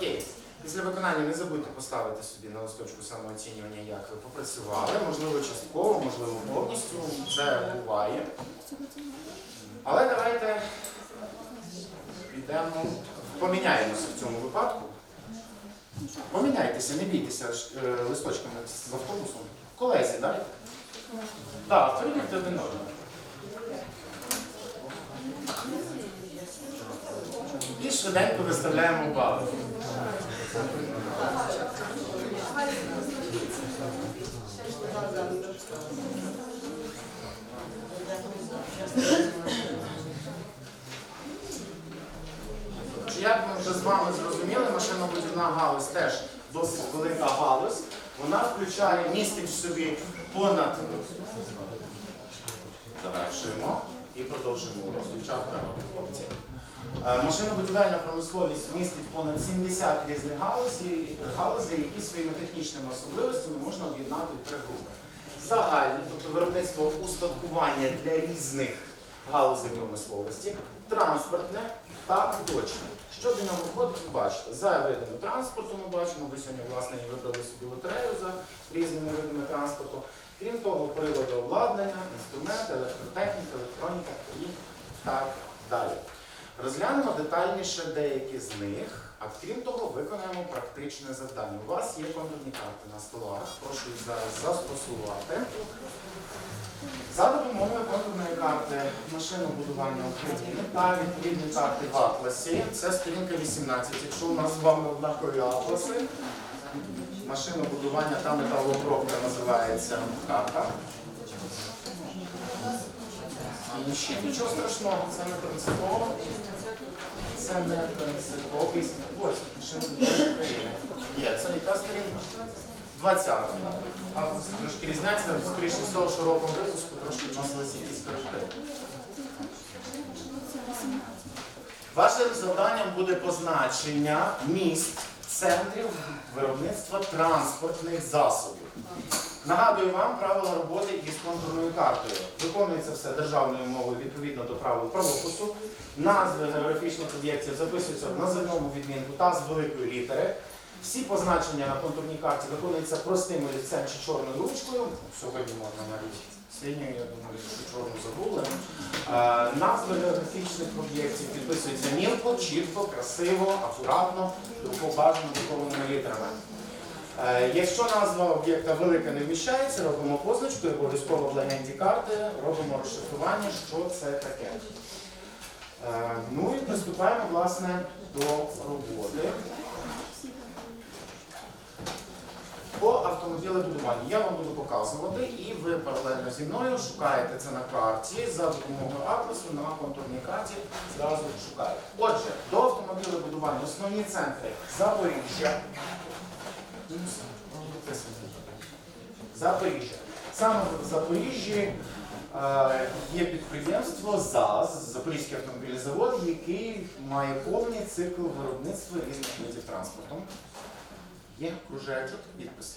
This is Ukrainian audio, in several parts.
Окей. Після виконання не забудьте поставити собі на листочку самооцінювання, як ви попрацювали. Можливо, частково, можливо, повністю. Це буває. Але давайте підемо, поміняємося в цьому випадку. Поміняйтеся, не бійтеся е, листочками з автобусом. Колезі, дайте. Так, перевірте один одного. І швиденько виставляємо бали. Як ми вже з вами зрозуміли, машинобудівна галузь теж досить велика галузь. Вона включає, містить в собі понад. Завершуємо і продовжуємо урок. Дівчатка, хлопці. Е, Машинобудівельна промисловість містить понад 70 різних галузей, які своїми технічними особливостями можна об'єднати в три групи. Загальне, тобто виробництво устаткування для різних галузей промисловості, транспортне та точне. Що до нього входить, ви бачите. За видами транспорту ми бачимо, ви сьогодні власне і вибрали собі лотерею за різними видами транспорту. Крім того, прилади обладнання, інструменти, електротехніка, електроніка і так далі. Розглянемо детальніше деякі з них, а крім того, виконаємо практичне завдання. У вас є контурні карти на столах. Прошу їх зараз застосувати. За допомогою контурної карти машинобудування України та відповідної карти в атласі. Це сторінка 18. Якщо у нас з вами однакові атласи, машинобудування та металообробка називається карта. І ще нічого страшного, це не принципово. Це не принципово. Ось, машинобудування України. Є, це яка сторінка? 20. А трошки різняться, скоріше з того, що роком випуску трошки вносилися якісь корективи. Вашим завданням буде позначення місць центрів виробництва транспортних засобів. Нагадую вам правила роботи із контурною картою. Виконується все державною мовою відповідно до правил правопису. Назви географічних об'єктів записуються в називному відмінку та з великої літери. Всі позначення на контурній карті виконуються простим олівцем чи чорною ручкою. Сьогодні можна навіть синьою, я думаю, що чорну забули. Е, Назви географічних об'єктів підписуються мілко, чітко, красиво, акуратно, бажано друкованими літерами. Е, Якщо назва об'єкта велика не вміщається, робимо позначку, і обов'язково в легенді карти, робимо розшифрування, що це таке. Е, Ну і приступаємо власне до роботи. По автомобілебудуванню я вам буду показувати, і ви паралельно зі мною шукаєте це на карті за допомогою атласу на контурній карті зразу шукаєте. Отже, до автомобілебудування основні центри Запоріжжя. Запоріжжя. Саме в Запоріжжі е, є підприємство ЗАЗ, Запорізький автомобільний завод, який має повний цикл виробництва різних видів транспорту. Є кружечок, підписи.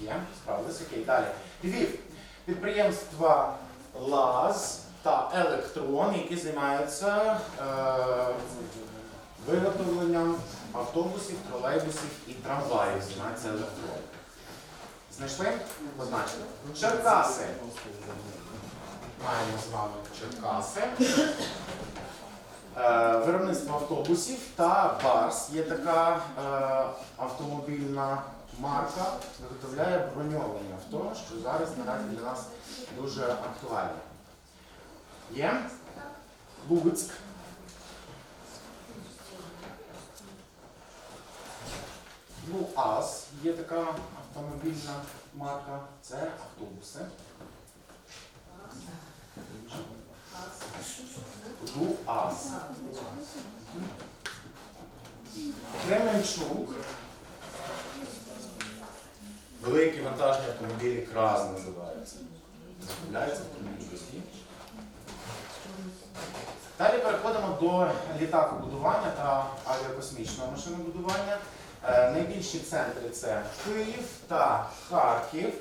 Є, справились, окей. Далі. Львів. Підприємства ЛАЗ та Електрон, які займаються е, виготовленням автобусів, тролейбусів і трамваїв. Займається електрон. Знайшли? Позначили. Черкаси. Маємо з вами Черкаси. Е, Виробництво автобусів та Барс є така е, автомобільна марка, виготовляє броньовані авто, що зараз наразі для нас дуже актуально. Є? Луцьк. ЛУАЗ є така автомобільна марка, це автобуси. ЛУАЗ. Кременчук. Великі вантажні автомобілі КРАЗ називаються. Являється автомобіль Росії. Далі переходимо до літакобудування та авіакосмічного машинобудування. Е, Найбільші центри це Київ та Харків.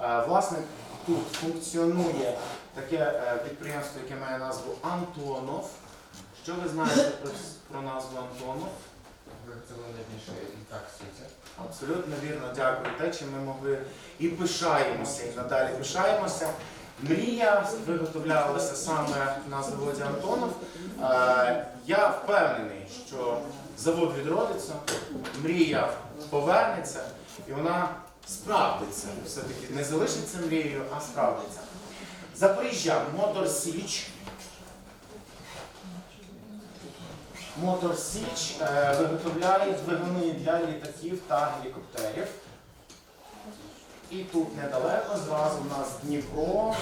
Е, Власне, тут функціонує таке е, підприємство, яке має назву Антонов. Що ви знаєте про, про назву Антонов? Виготовлення більше і так суті. Абсолютно вірно, дякую. Те, чим ми могли і пишаємося, і надалі пишаємося. Мрія виготовлялася саме на заводі Антонов. Е, Я впевнений, що завод відродиться, мрія повернеться і вона справдиться. Все-таки не залишиться мрією, а справдиться. Запоріжжя, Мотор Січ. Мотор Січ е, виготовляє двигуни для літаків та гелікоптерів. І тут недалеко зразу у нас Дніпро,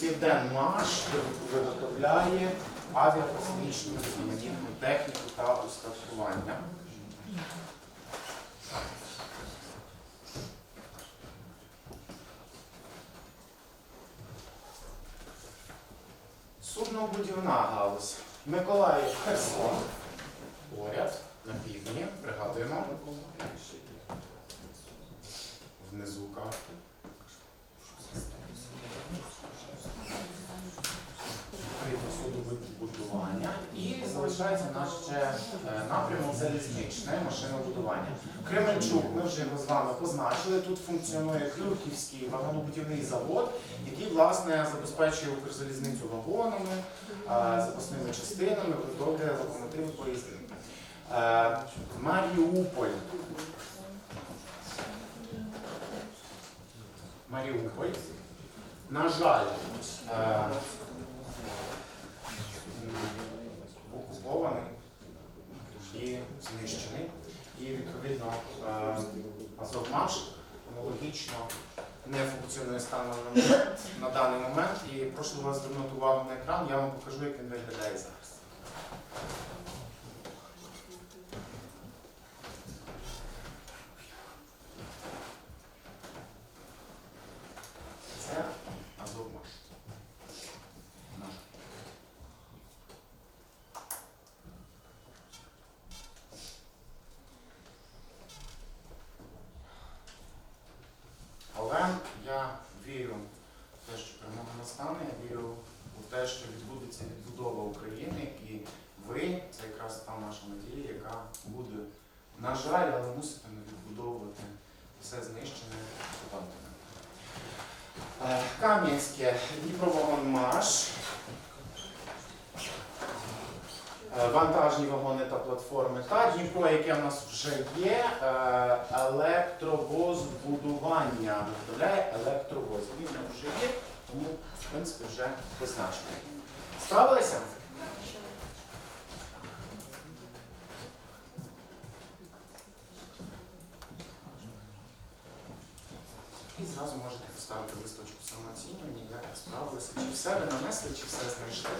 Південмаш виготовляє авіакосмічну різноманітну техніку та устаткування. Суднобудівна галузь. Миколаїв Херсон. Поряд на півдні. Пригадуємо. Внизу карти. Суднобудування. І залишається наш ще е, напрямок залізничне машинобудування. Кременчук, ми вже його з вами позначили. Тут функціонує Клюрківський вагонобудівний завод, який власне забезпечує Укрзалізницю вагонами, е, запасними частинами, виготовлює локомотиви поїзди. Е, Маріуполь. Маріуполь. На жаль, е, окупований і знищений. І відповідно е, Азовмаш аналогічно не функціонує станом на, на даний момент. І прошу вас звернути увагу на екран, я вам покажу, як він виглядає зараз. Це Азовмаш. Наш. Але я вірю в те, настане, я вірю у те, що відбудеться відбудова України, і ви це якраз та наша надія, яка буде, на жаль, але мусите не відбудовувати все знищене окупантами. Е, Кам'янське, Дніпровагонмаш, Е, вантажні вагони та платформи та Дніпро, яке в нас вже є, е, електровозбудування. Виставляє електровоз. Він вже є, тому в принципі вже позначений. Справилися? І зразу можете поставити листочку самооцінювання, як ви справилися, чи все ви нанесли, чи все знайшли,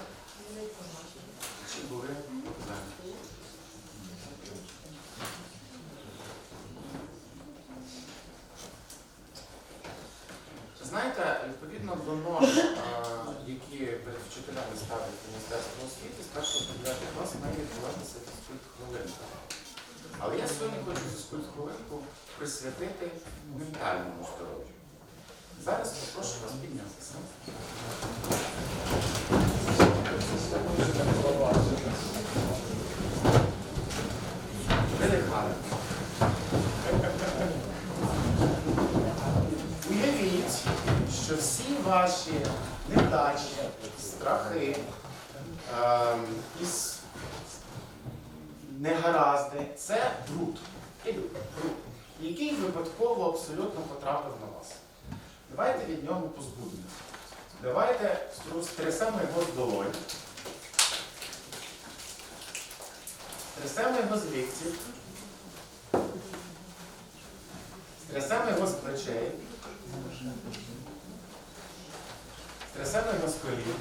чи були проблеми. Знаєте, відповідно до норм, е, які перед вчителями ставить Міністерство освіти, з першого по 9 клас має відбуватися фізкульт хвилинка. Але я сьогодні хочу фізкульт хвилинку присвятити ментальному здоров'ю. Зараз попрошу вас піднятися. Видихали. Що всі ваші невдачі, страхи, ем, якісь негаразди це бруд. Який випадково абсолютно потрапив на вас. Давайте від нього позбудемося. Давайте струсимо його з долонь. Трясемо його з ліктів. Трясемо його з плечей. Трясемо його з колін.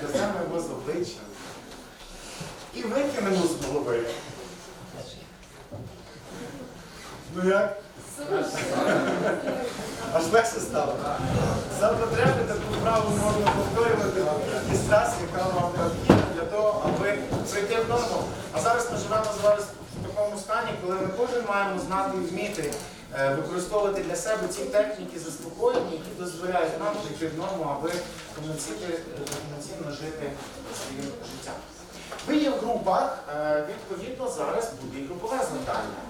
Трясемо його з обличчя. І викинемо з голови. Ну як? Аж легше стало. Завтра треба таку вправу можна повторювати із раз, яка вам необхідна для того, аби прийти в норму. А зараз ми живемо зараз в такому стані, коли ми кожен маємо знати і вміти використовувати для себе ці техніки заспокоєння, які дозволяють нам прийти в норму, аби повноцінно, повноцінно жити своїм життям. Ви є в групах, е, відповідно, зараз буде і групове завдання.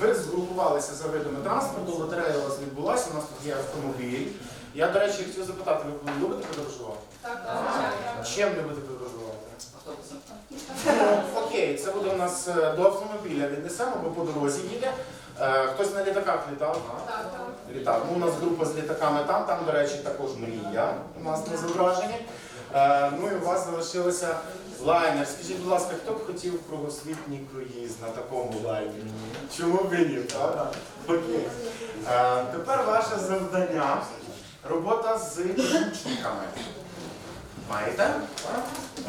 Ви згрупувалися за видами транспорту, лотерея у вас відбулася, у нас тут є автомобіль. Я, до речі, хотів запитати, ви любите подорожувати? Так, Чим любите подорожувати? Ну, окей, це буде у нас е, до автомобіля віднесемо, бо по дорозі їде. Е, Хтось на літаках літав? Літак. Ну, у нас група з літаками там, там, до речі, також мрія у нас на зображенні. Е, Ну і у вас залишилося лайнер. Скажіть, будь ласка, хто б хотів кругосвітній круїз на такому лайнері? Чому б і ні, правда? Окей. Е, Тепер ваше завдання робота з підручниками. Маєте?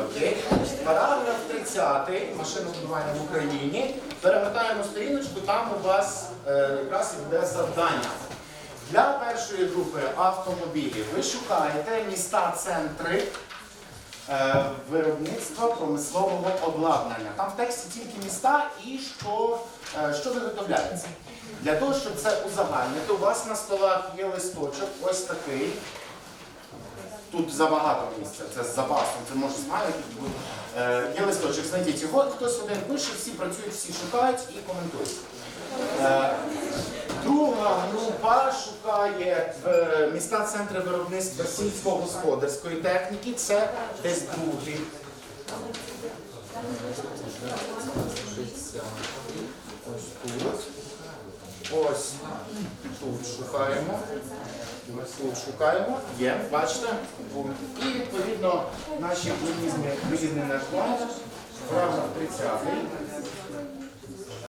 Окей. Параграф 30 машинобудування в Україні. Перемикаємо сторіночку, там у вас е, якраз і буде завдання. Для першої групи автомобілів ви шукаєте міста центри е, виробництва промислового обладнання. Там в тексті тільки міста і що, е, що виготовляється. Для того, щоб це узагальнити, у вас на столах є листочок, ось такий. Тут забагато місця, це з запасом, це може смайлик бути. Е, є листочок, знайдіть його, хтось один пише, всі працюють, всі шукають і коментують. Е, друга група шукає в міста центри виробництва сільськогосподарської техніки. Це десь другий. Ось тут. Ось тут шукаємо. Ось тут шукаємо. Є, бачите? І відповідно наші виїзні виїзні на план. Параграф 30.